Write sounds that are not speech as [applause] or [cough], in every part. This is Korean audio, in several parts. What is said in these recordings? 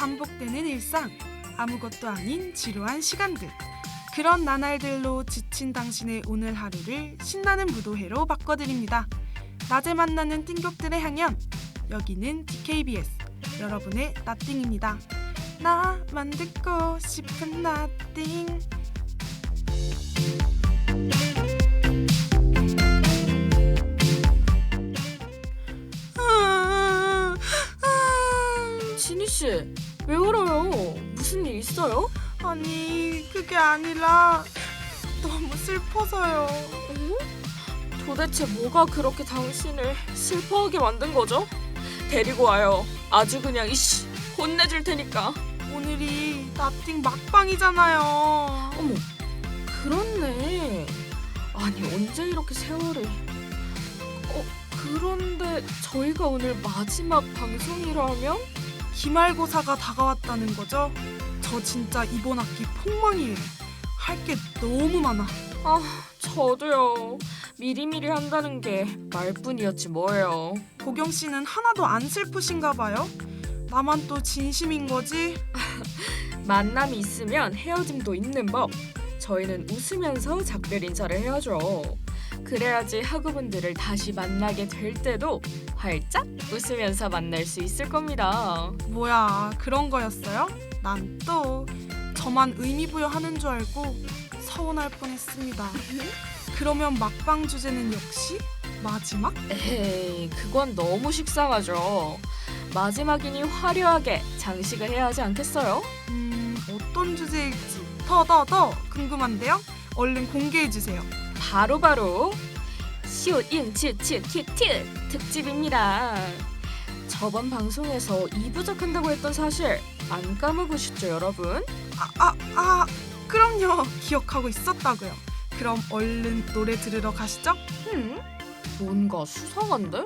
반복되는 일상, 아무것도 아닌 지루한 시간들. 그런 나날들로 지친 당신의 오늘 하루를 신나는 무도회로 바꿔드립니다. 낮에 만나는 띵곡들의 향연. 여기는 DKBS 여러분의 나띵입니다. 나만 듣고 싶은 나띵. 아, 아, 진희 씨, 왜 울어요? 무슨 일 있어요? 아니 그게 아니라 너무 슬퍼서요. 어? 도대체 뭐가 그렇게 당신을 슬퍼하게 만든 거죠? 데리고 와요. 아주 그냥 이씨 혼내줄 테니까. 오늘이 나띵 막방이잖아요. 어머, 그렇네. 아니 언제 이렇게 세월이? 어, 그런데 저희가 오늘 마지막 방송이라면? 기말고사가 다가왔다는 거죠? 저 진짜 이번 학기 폭망이에요. 할 게 너무 많아. 아, 저도요. 미리미리 한다는 게 말뿐이었지 뭐예요. 보경 씨는 하나도 안 슬프신가 봐요. 나만 또 진심인 거지? [laughs] 만남이 있으면 헤어짐도 있는 법. 저희는 웃으면서 작별 인사를 해야죠. 그래야지 학우분들을 다시 만나게 될 때도 활짝 웃으면서 만날 수 있을 겁니다. 뭐야 그런 거였어요? 난 또 저만 의미 부여하는 줄 알고 서운할 뻔했습니다. 그러면 막방 주제는 역시 마지막? 에이, 그건 너무 식상하죠. 마지막이니 화려하게 장식을 해야 하지 않겠어요? 음 어떤 주제일지 더더더 궁금한데요? 얼른 공개해 주세요. 바로바로 쇼잉츠츠티티 특집입니다. 저번 방송에서 2부작 한다고 했던 사실 안 까먹으셨죠 여러분? 아, 아, 그럼요. 기억하고 있었다고요. 그럼 얼른 노래 들으러 가시죠. 음? 뭔가 수상한데?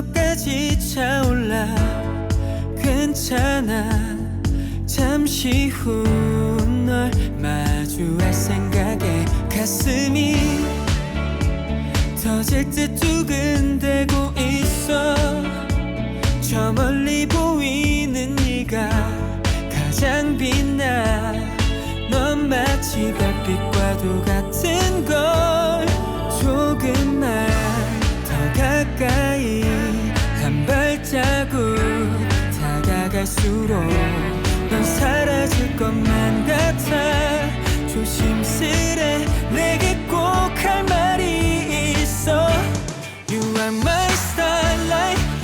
수미터까지 차올라 괜찮아. 잠시 후 널 마주할 생각에 가슴이 터질 듯 두근대고 있어. 저 멀리 보이는 네가 가장 빛나 넌 마치 별빛과도 같은 걸 조금만 자국 다가갈수록 넌 사라질 것만 같아. 조심스레 내게 꼭 할 말이 있어. You are my starlight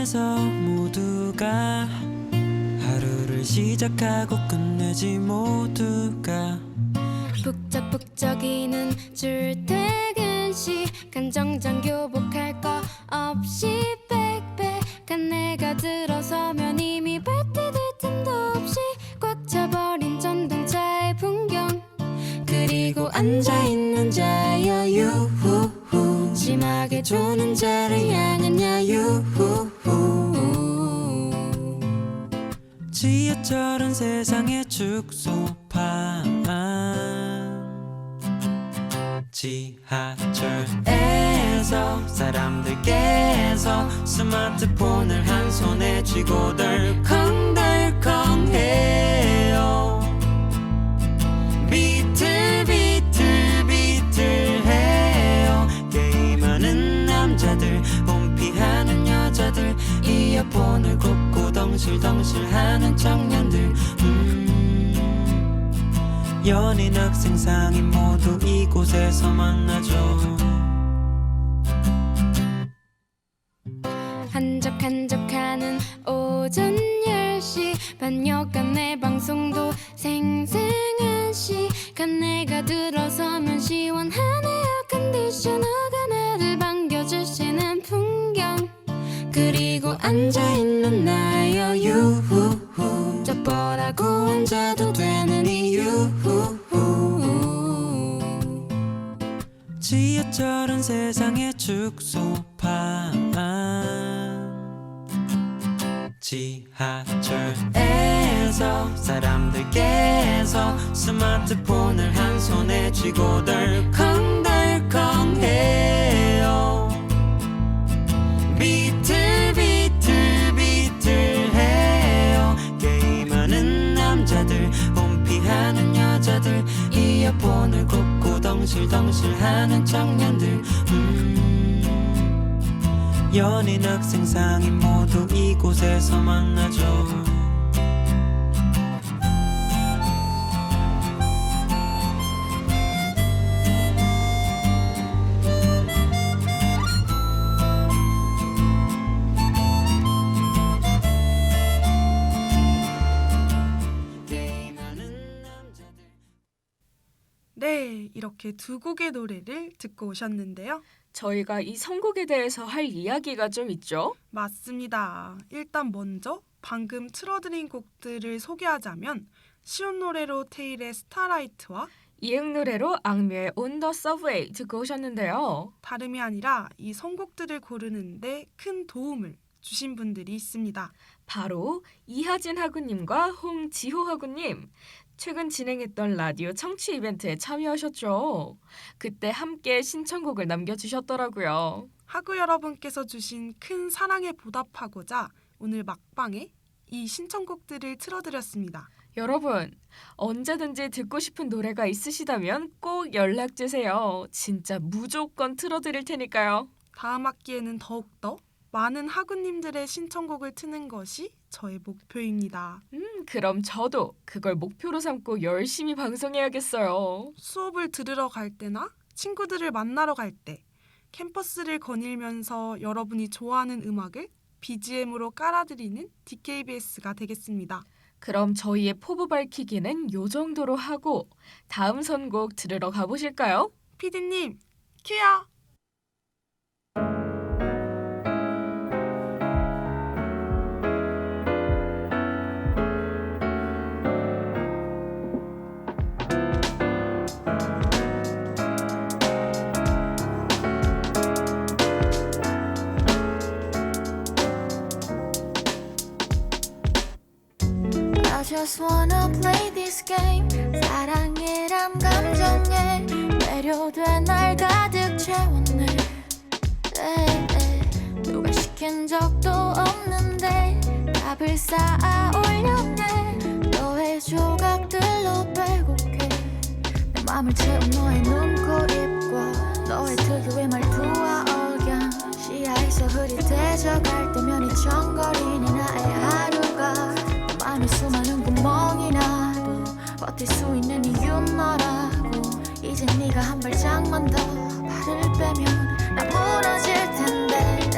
안에서 모두가 하루를 시작하고 끝내지 모두가 북적북적이는 출퇴근 시간 정장 교복할 거 없이 빽빽한 내가 들어서면 이미 발디딜 틈도 없이 꽉 차버린 전동차의 풍경. 그리고 앉아있는 자여 유후후. 심하게 조는 자를 향한 야유 지하철은 세상의 축소판. 지하철에서 사람들께서 스마트폰을 한 손에 쥐고 덜컹덜컹해 덩실덩실하는 청년들. 음, 연인 학생 상인 모두 이곳에서 만나죠 지하철은 세상의 축소판 지하철에서 사람들께서 스마트폰을 한 손에 쥐고 덜컹덜컹해요. 비틀비틀비틀해요. 게임하는 남자들 홈피하는 여자들 이어폰을 꽂고 덩실덩실하는 청년들. 음, 연인 학생 상인 모두 이곳에서 만나죠 이렇게 두 곡의 노래를 듣고 오셨는데요. 저희가 이 선곡에 대해서 할 이야기가 좀 있죠. 맞습니다. 일단 먼저 방금 틀어드린 곡들을 소개하자면 쉬운 노래로 테일의 스타라이트와 이응 노래로 악뮤의 On the Subway 듣고 오셨는데요. 다름이 아니라 이 선곡들을 고르는데 큰 도움을 주신 분들이 있습니다. 바로 이하진 하구님과 홍지호 하구님. 최근 진행했던 라디오 청취 이벤트에 참여하셨죠. 그때 함께 신청곡을 남겨주셨더라고요. 하구 여러분께서 주신 큰 사랑에 보답하고자 오늘 막방에 이 신청곡들을 틀어드렸습니다. 여러분, 언제든지 듣고 싶은 노래가 있으시다면 꼭 연락 주세요. 진짜 무조건 틀어드릴 테니까요. 다음 학기에는 더욱더 많은 하구님들의 신청곡을 트는 것이 저의 목표입니다. 음, 그럼 저도 그걸 목표로 삼고 열심히 방송해야겠어요. 수업을 들으러 갈 때나 친구들을 만나러 갈 때 캠퍼스를 거닐면서 여러분이 좋아하는 음악을 BGM으로 깔아드리는 DKBS가 되겠습니다. 그럼 저희의 포부 밝히기는 요 정도로 하고 다음 선곡 들으러 가보실까요? 피디님, 큐야! Just wanna play this game. 사랑이란 감정에 매료돼 날 가득 채웠네. 누가 시킨 적도 없는데 답을 쌓아 올렸네. 너의 조각들로 빼곡해. 내 맘을 채운 너의 눈, 코, 입과 너의 특유의 말투와 억양. 시야에서 시야에서 흐릿해져 갈 때면 이청거리는 나의 하루가. 수많은 구멍이 나도 버틸 수 있는 이유 너라고? 이제 네가 한 발짝만 더 발을 빼면 나 무너질 텐데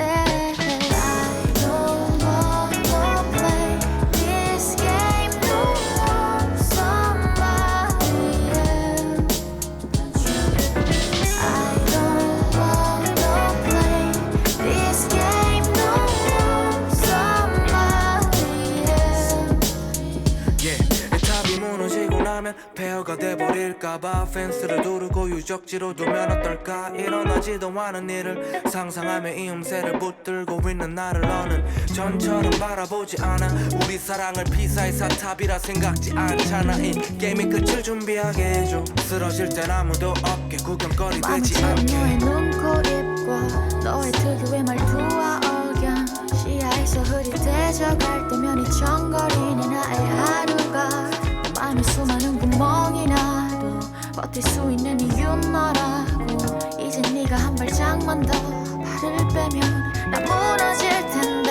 폐허가 돼버릴까봐 펜스를 두르고 유적지로 두면 어떨까? 일어나지도 않은 일을 상상하며 이 음새를 붙들고 있는 나를 너는 전처럼 바라보지 않아. 우리 사랑을 피사의 사탑이라 생각지 않잖아. 이 게임의 끝을 준비하게 해줘. 쓰러질 땐 아무도 없게 구경거리 되지 않게. 너의 눈, 코, 입과 너의 특유의 말투와 억양. 시야에서 흐릿해져갈 때면 이 청거리는 나의 하루가 맘에 수많은 구멍이 나도 버틸 수 있는 이유 너라고? 이제 네가 한 발짝만 더 발을 빼면 나 무너질 텐데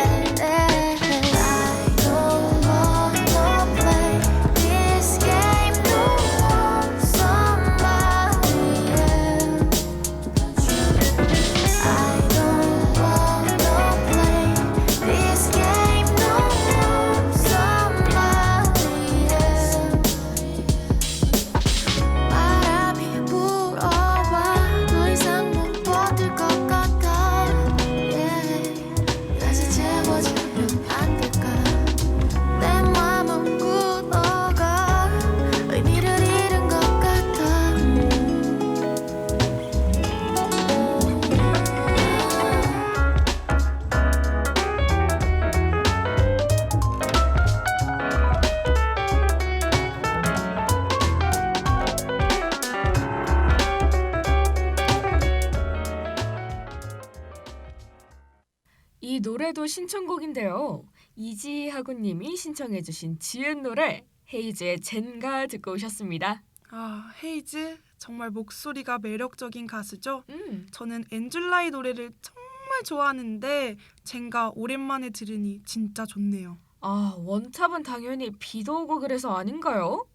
이 노래도 신청곡인데요. 이지하구님이 신청해주신 지은 노래 헤이즈의 젠가 듣고 오셨습니다. 아 헤이즈 정말 목소리가 매력적인 가수죠. 음, 저는 엔줄라의 노래를 정말 좋아하는데 젠가 오랜만에 들으니 진짜 좋네요. 아 원탑은 당연히 비도 오고 그래서 아닌가요?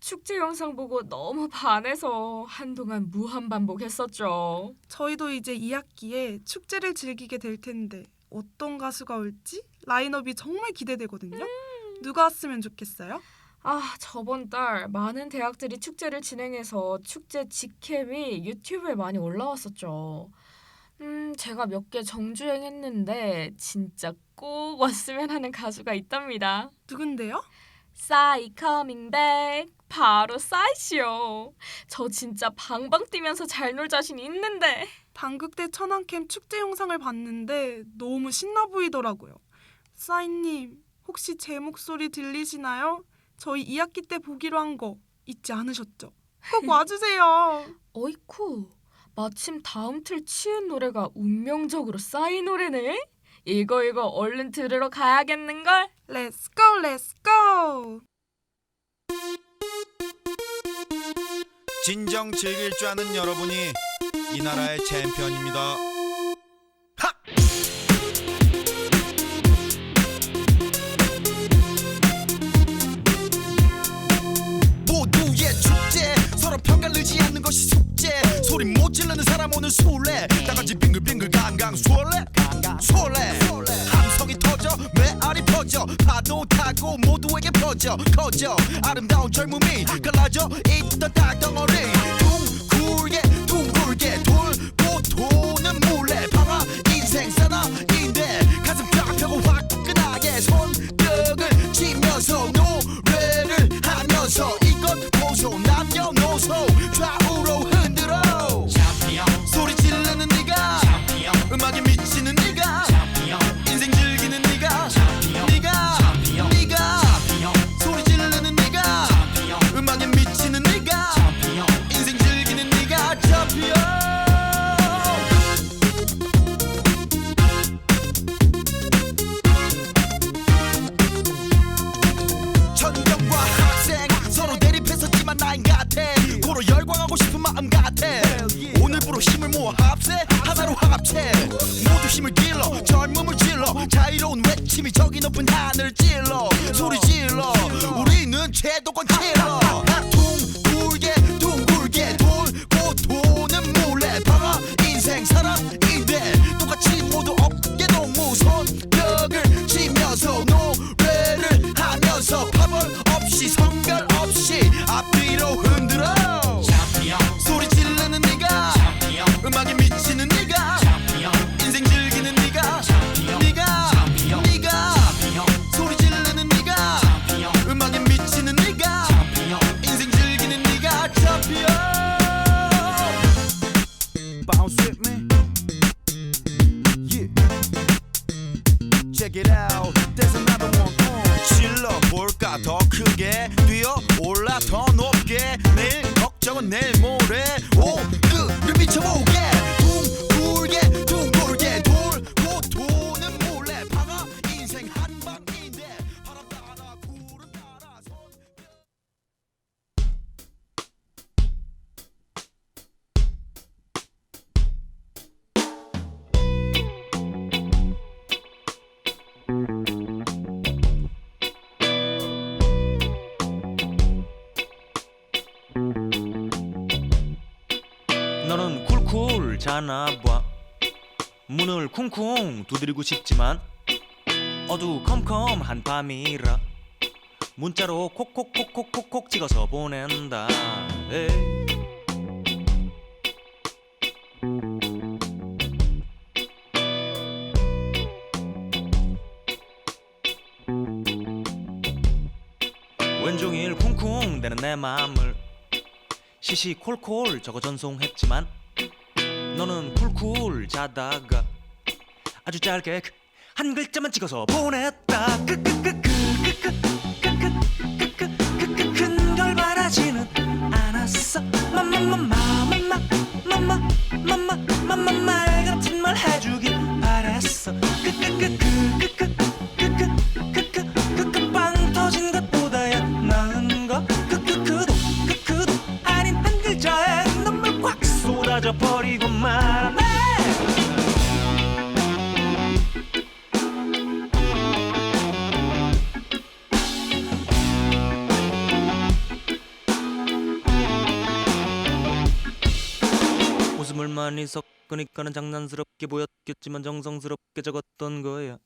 축제 영상 보고 너무 반해서 한동안 무한 반복했었죠. 저희도 이제 2학기에 축제를 즐기게 될 텐데 어떤 가수가 올지 라인업이 정말 기대되거든요. 누가 왔으면 좋겠어요? 아, 저번 달 많은 대학들이 축제를 진행해서 축제 직캠이 유튜브에 많이 올라왔었죠. 음, 제가 몇 개 정주행했는데 진짜 꼭 왔으면 하는 가수가 있답니다. 누군데요? 싸이 커밍 백 바로 싸이씨요. 저 진짜 방방 뛰면서 잘 놀 자신 있는데 당국대 천안캠 축제 영상을 봤는데 너무 신나 보이더라고요. 싸이님 혹시 제 목소리 들리시나요? 저희 2학기 때 보기로 한 거 잊지 않으셨죠? 꼭 [laughs] 와주세요. 어이쿠 마침 다음 틀 치은 노래가 운명적으로 싸이 노래네. 이거 이거 얼른 들으러 가야겠는걸? Let's go, let's go. 진정 즐길 줄 아는 여러분이 이 나라의 챔피언입니다. 모두의 축제 서로 편가르지 않는 것이 숙제 소리 못 지르는 사람 오늘 술래 나같이 빙글빙글 강강 수월래 퍼져. 파도 타고 모두에게 퍼져. 커져. 아름다운 젊음이 갈라져 있던 땅덩어리. 둥글게 둥글게 돌고 도는 물레 방아 인생 사나인데 가슴 쫙 펴고 화끈하게 손뼉을 치면서 노래를 하면서 이것 보소. 남녀노소 없이 성별 없이 앞뒤로 흔들어 쿨쿨 자나봐 문을 쿵쿵 두드리고 싶지만 어두컴컴 한 밤이라 문자로 콕콕콕콕콕콕 찍어서 보낸다 에이. 왼종일 쿵쿵대는 내 맘을 시시콜콜 적어 전송했지만 너는 쿨쿨 자다가 아주 짧게 그한 글자만 찍어서 보냈다 큰걸 바라지는 않았어 마마마마마마마마마마마말 같은 말 해주길 바랬어 그그그그그그 많이 섞으니까는 장난스럽게 보였겠지만 정성스럽게 적었던 거야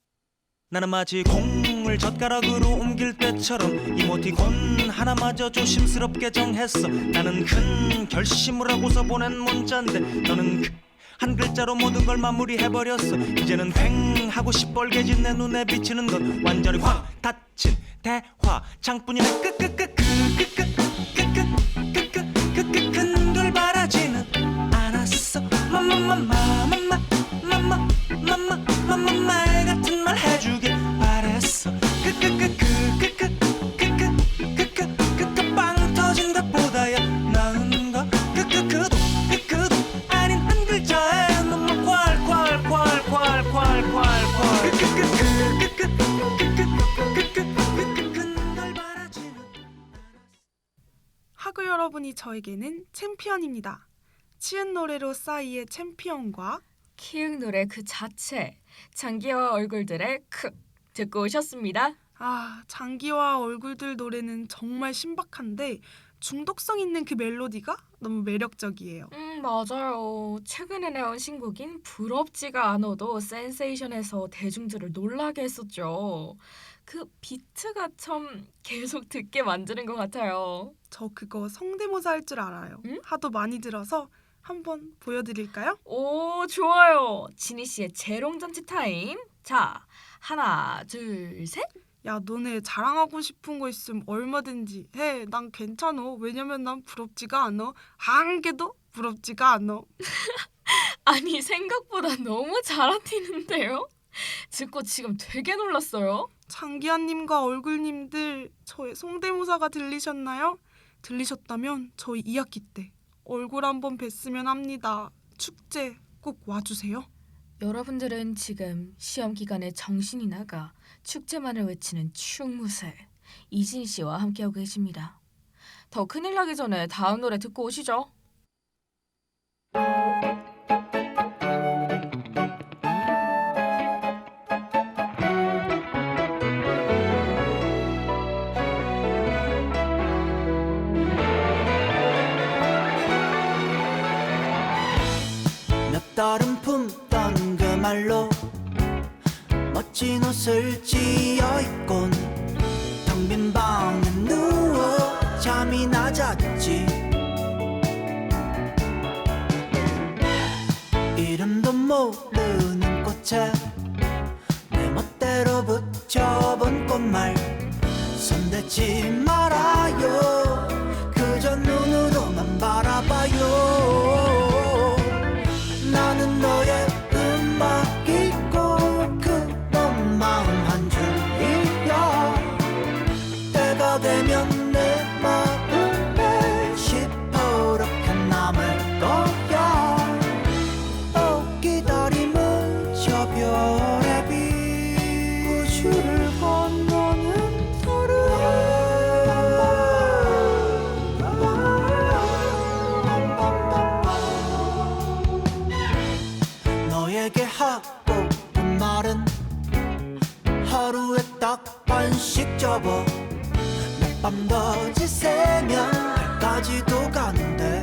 나는 마치 콩을 젓가락으로 옮길 때처럼 이모티콘 하나마저 조심스럽게 정했어. 나는 큰 결심을 하고서 보낸 문자인데 너는 그 한 글자로 모든 걸 마무리해버렸어. 이제는 휑하고 시뻘개진 내 눈에 비치는 건 완전히 확 닫힌 대화. 창뿐이네 끄끄끄끄끄끄 저에게는 챔피언입니다. 치은 노래로 싸이의 챔피언과 키읔 노래 그 자체 장기와 얼굴들의 크 듣고 오셨습니다. 아 장기와 얼굴들 노래는 정말 신박한데 중독성 있는 그 멜로디가 너무 매력적이에요. 음 맞아요. 최근에 내온 신곡인 부럽지가 않아도 센세이션에서 대중들을 놀라게 했었죠. 그 비트가 참 계속 듣게 만드는 것 같아요. 저 그거 성대모사 할 줄 알아요. 응? 하도 많이 들어서 한번 보여드릴까요? 오 좋아요. 지니 씨의 재롱잔치 타임. 자 하나 둘 셋. 야 너네 자랑하고 싶은 거 있으면 얼마든지 해. 난 괜찮어. 왜냐면 난 부럽지가 않아. 한 개도 부럽지가 않아. [laughs] 아니 생각보다 너무 잘하시는데요? 듣고 지금 되게 놀랐어요. 장기하님과 얼굴님들 저의 성대모사가 들리셨나요? 들리셨다면 저희 2학기 때 얼굴 한번 뵀으면 합니다. 축제 꼭 와주세요. 여러분들은 지금 시험 기간에 정신이 나가 축제만을 외치는 충무새 이진 씨와 함께하고 계십니다. 더 큰일 나기 전에 다음 노래 듣고 오시죠. 멋진 옷을 지 지새면 달까지도 가는데.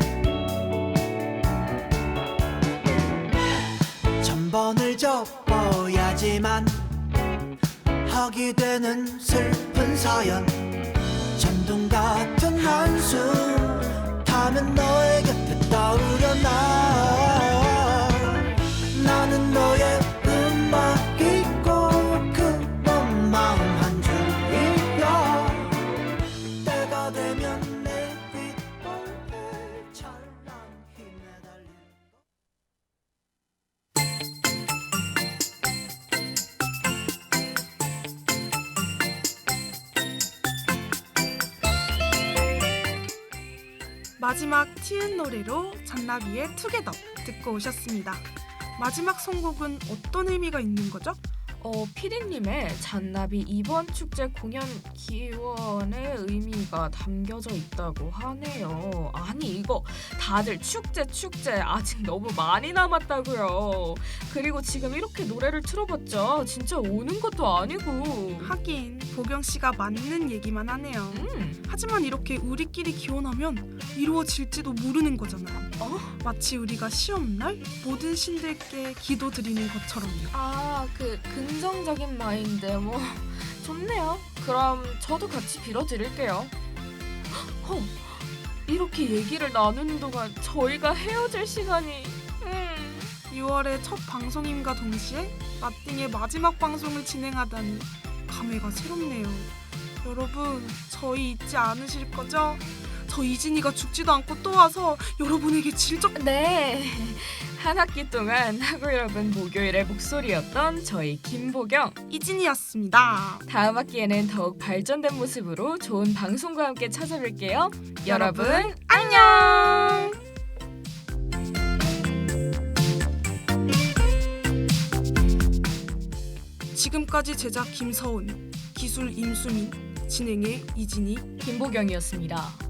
천 번을 접어야지만 하게 되는 슬픈 사연. 전동 같은 한숨 타면 너의 곁에 떠오르나 마지막 티은 노래로 잔나비의 투게더 듣고 오셨습니다. 마지막 선곡은 어떤 의미가 있는 거죠? 어, 피디님의 잔나비 이번 축제 공연 기원의 의미가 담겨져 있다고 하네요. 아니 이거 다들 축제 축제 아직 너무 많이 남았다고요. 그리고 지금 이렇게 노래를 틀어봤자 진짜 오는 것도 아니고. 하긴 보경 씨가 맞는 얘기만 하네요. 음, 하지만 이렇게 우리끼리 기원하면 이루어질지도 모르는 거잖아요. 어? 마치 우리가 시험 날 모든 신들께 기도 드리는 것처럼요. 아그 긍정적인 마인드 뭐 [laughs] 좋네요. 그럼 저도 같이 빌어드릴게요. 어, 이렇게 얘기를 나누는 동안 저희가 헤어질 시간이 음. 6월의 첫 방송임과 동시에 마띵의 마지막 방송을 진행하다니 감회가 새롭네요. 여러분, 저희 잊지 않으실 거죠? 저 이진이가 죽지도 않고 또 와서 여러분에게 질적 네. 한 학기 동안 [laughs] 학우 여러분 목요일의 목소리였던 저희 김보경. 이진이었습니다. 다음 학기에는 더욱 발전된 모습으로 좋은 방송과 함께 찾아뵐게요. 여러분, 여러분, 안녕. 지금까지 제작 김서운, 기술 임수민, 진행의 이진이, 김보경이었습니다.